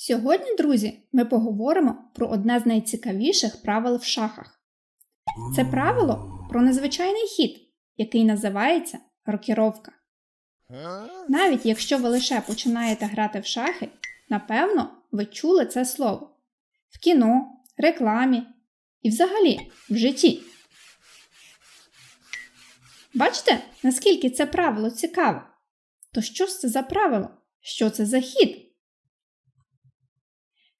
Сьогодні, друзі, ми поговоримо про одне з найцікавіших правил в шахах. Це правило про незвичайний хід, який називається рокіровка. Навіть якщо ви лише починаєте грати в шахи, напевно, ви чули це слово в кіно, рекламі і взагалі в житті. Бачите, наскільки це правило цікаве? То що ж це за правило? Що це за хід?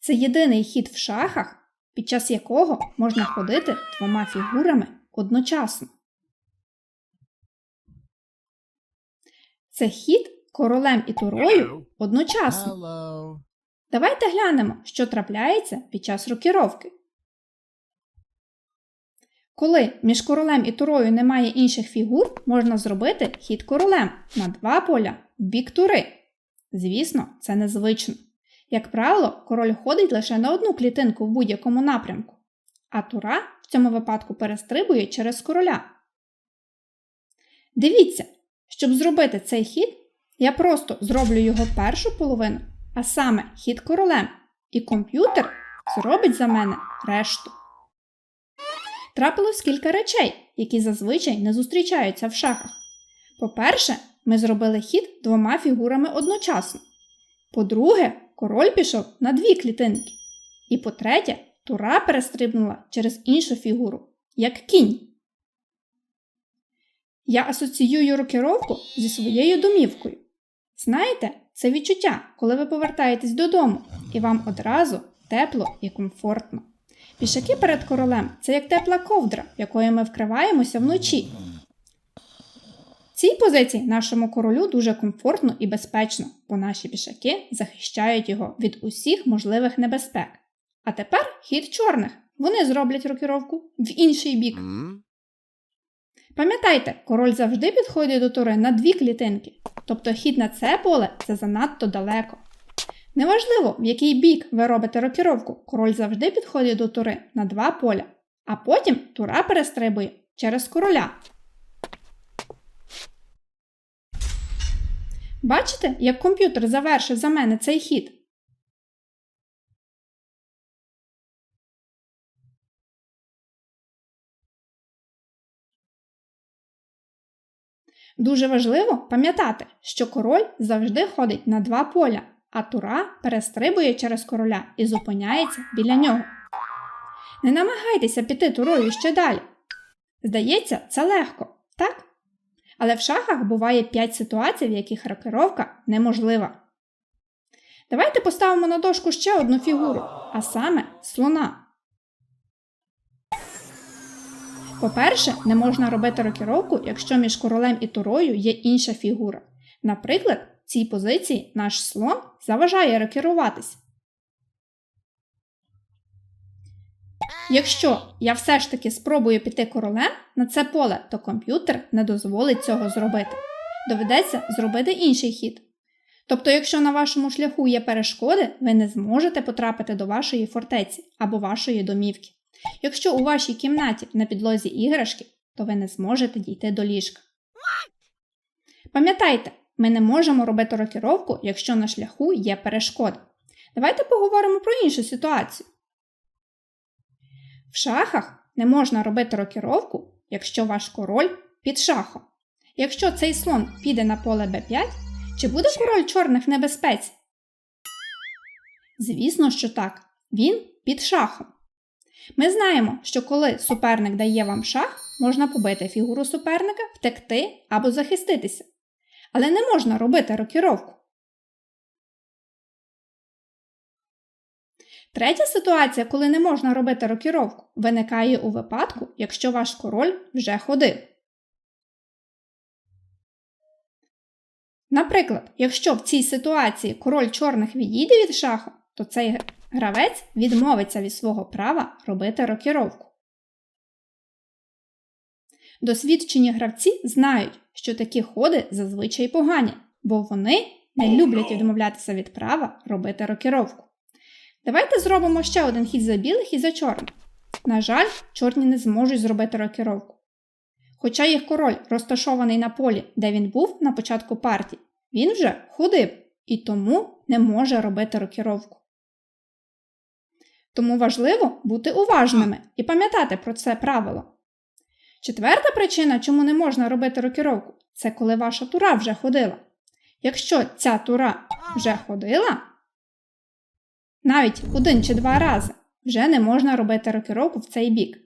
Це єдиний хід в шахах, під час якого можна ходити двома фігурами одночасно. Це хід королем і турою одночасно. Hello. Давайте глянемо, що трапляється під час рокіровки. Коли між королем і турою немає інших фігур, можна зробити хід королем на два поля в бік тури. Звісно, це незвично. Як правило, король ходить лише на одну клітинку в будь-якому напрямку, а тура в цьому випадку перестрибує через короля. Дивіться, щоб зробити цей хід, я просто зроблю його першу половину, а саме хід королем, і комп'ютер зробить за мене решту. Трапилось кілька речей, які зазвичай не зустрічаються в шахах. По-перше, ми зробили хід двома фігурами одночасно. По-друге, король пішов на дві клітинки. І по-третє, тура перестрибнула через іншу фігуру, як кінь. Я асоціюю рокіровку зі своєю домівкою. Знаєте, це відчуття, коли ви повертаєтесь додому, і вам одразу тепло і комфортно. Пішаки перед королем це як тепла ковдра, якою ми вкриваємося вночі. Цій позиції нашому королю дуже комфортно і безпечно, бо наші пішаки захищають його від усіх можливих небезпек. А тепер хід чорних. Вони зроблять рокіровку в інший бік. Пам'ятайте, король завжди підходить до тури на дві клітинки, тобто хід на це поле це занадто далеко. Неважливо, в який бік ви робите рокіровку, король завжди підходить до тури на два поля, а потім тура перестрибує через короля. Бачите, як комп'ютер завершив за мене цей хід? Дуже важливо пам'ятати, що король завжди ходить на два поля, а тура перестрибує через короля і зупиняється біля нього. Не намагайтеся піти турою ще далі. Здається, це легко, так? Але в шахах буває 5 ситуацій, в яких рокировка неможлива. Давайте поставимо на дошку ще одну фігуру, а саме слона. По-перше, не можна робити рокіровку, якщо між королем і турою є інша фігура. Наприклад, в цій позиції наш слон заважає рокіруватись. Якщо я все ж таки спробую піти королем на це поле, то комп'ютер не дозволить цього зробити. Доведеться зробити інший хід. Тобто, якщо на вашому шляху є перешкоди, ви не зможете потрапити до вашої фортеці або вашої домівки. Якщо у вашій кімнаті на підлозі іграшки, то ви не зможете дійти до ліжка. Пам'ятайте, ми не можемо робити рокіровку, якщо на шляху є перешкоди. Давайте поговоримо про іншу ситуацію. В шахах не можна робити рокіровку, якщо ваш король під шахом. Якщо цей слон піде на поле b5, чи буде король чорних небезпеці? Звісно, що так. Він під шахом. Ми знаємо, що коли суперник дає вам шах, можна побити фігуру суперника, втекти або захиститися. Але не можна робити рокіровку. Третя ситуація, коли не можна робити рокіровку, виникає у випадку, якщо ваш король вже ходив. Наприклад, якщо в цій ситуації король чорних відійде від шаху, то цей гравець відмовиться від свого права робити рокіровку. Досвідчені гравці знають, що такі ходи зазвичай погані, бо вони не люблять відмовлятися від права робити рокіровку. Давайте зробимо ще один хід за білих і за чорних. На жаль, чорні не зможуть зробити рокіровку. Хоча їх король розташований на полі, де він був на початку партії, він вже ходив і тому не може робити рокіровку. Тому важливо бути уважними і пам'ятати про це правило. Четверта причина, чому не можна робити рокіровку, це коли ваша тура вже ходила. Якщо ця тура вже ходила, навіть один чи два рази, вже не можна робити рокіровку в цей бік.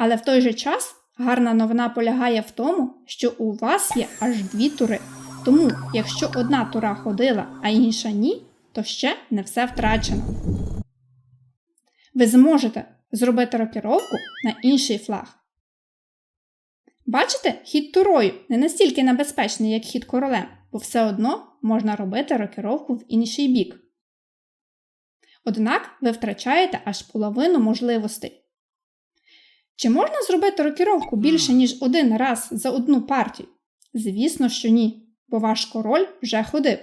Але в той же час гарна новина полягає в тому, що у вас є аж дві тури. Тому, якщо одна тура ходила, а інша ні, то ще не все втрачено. Ви зможете зробити рокіровку на інший флаг. Бачите, хід турою не настільки небезпечний, як хід королем, бо все одно можна робити рокіровку в інший бік. Однак ви втрачаєте аж половину можливостей. Чи можна зробити рокіровку більше, ніж один раз за одну партію? Звісно, що ні, бо ваш король вже ходив.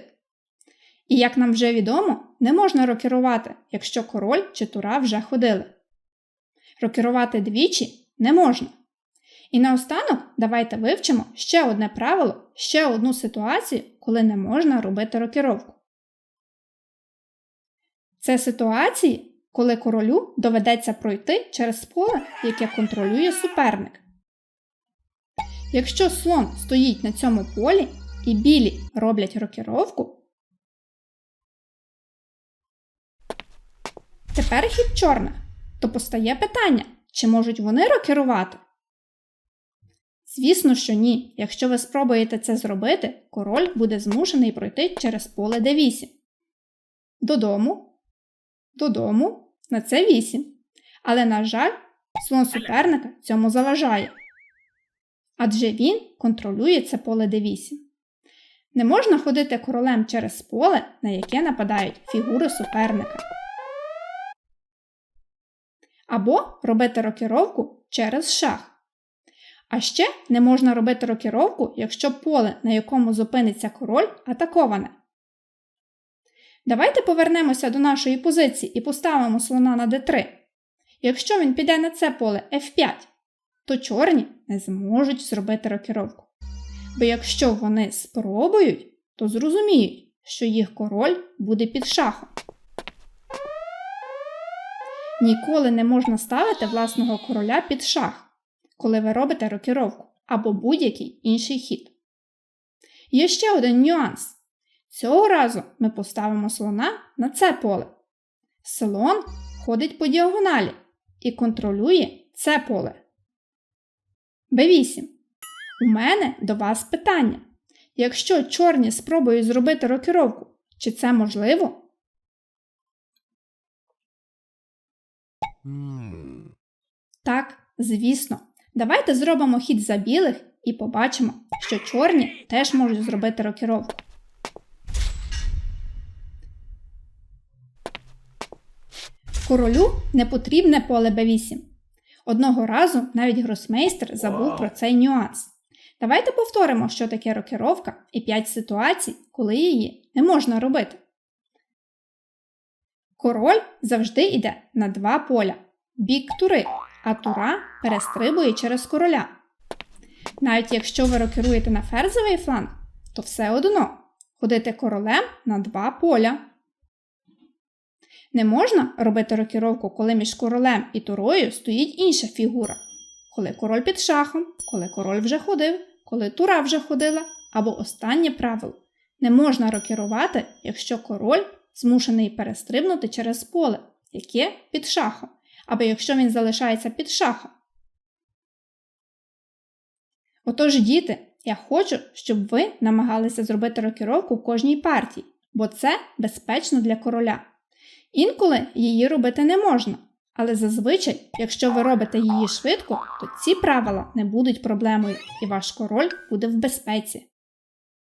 І як нам вже відомо, не можна рокірувати, якщо король чи тура вже ходили. Рокірувати двічі не можна. І наостанок давайте вивчимо ще одне правило, ще одну ситуацію, коли не можна робити рокіровку. Це ситуації, коли королю доведеться пройти через поле, яке контролює суперник. Якщо слон стоїть на цьому полі і білі роблять рокіровку, тепер хід чорних, то постає питання, чи можуть вони рокірувати? Звісно, що ні. Якщо ви спробуєте це зробити, король буде змушений пройти через поле d8. Додому, додому, на це 8. Але, на жаль, слон суперника цьому заважає. Адже він контролює це поле d8. Не можна ходити королем через поле, на яке нападають фігури суперника. Або робити рокіровку через шах. А ще не можна робити рокіровку, якщо поле, на якому зупиниться король, атаковане. Давайте повернемося до нашої позиції і поставимо слона на d3. Якщо він піде на це поле f5, то чорні не зможуть зробити рокіровку. Бо якщо вони спробують, то зрозуміють, що їх король буде під шахом. Ніколи не можна ставити власного короля під шах коли ви робите рокіровку або будь-який інший хід. Є ще один нюанс. Цього разу ми поставимо слона на це поле. Слон ходить по діагоналі і контролює це поле. Б8. У мене до вас питання. Якщо чорні спробують зробити рокіровку, чи це можливо? Так, звісно. Давайте зробимо хід за білих і побачимо, що чорні теж можуть зробити рокіровку. Королю не потрібне поле b8. Одного разу навіть гросмейстер забув про цей нюанс. Давайте повторимо, що таке рокіровка і 5 ситуацій, коли її не можна робити. Король завжди йде на два поля бік тури а тура перестрибує через короля. Навіть якщо ви рокеруєте на ферзовий фланг, то все одно ходити королем на два поля. Не можна робити рокіровку, коли між королем і турою стоїть інша фігура. Коли король під шахом, коли король вже ходив, коли тура вже ходила, або останнє правило. Не можна рокірувати, якщо король змушений перестрибнути через поле, яке під шахом або якщо він залишається під шахом. Отож, діти, я хочу, щоб ви намагалися зробити рокіровку в кожній партії, бо це безпечно для короля. Інколи її робити не можна, але зазвичай, якщо ви робите її швидко, то ці правила не будуть проблемою і ваш король буде в безпеці.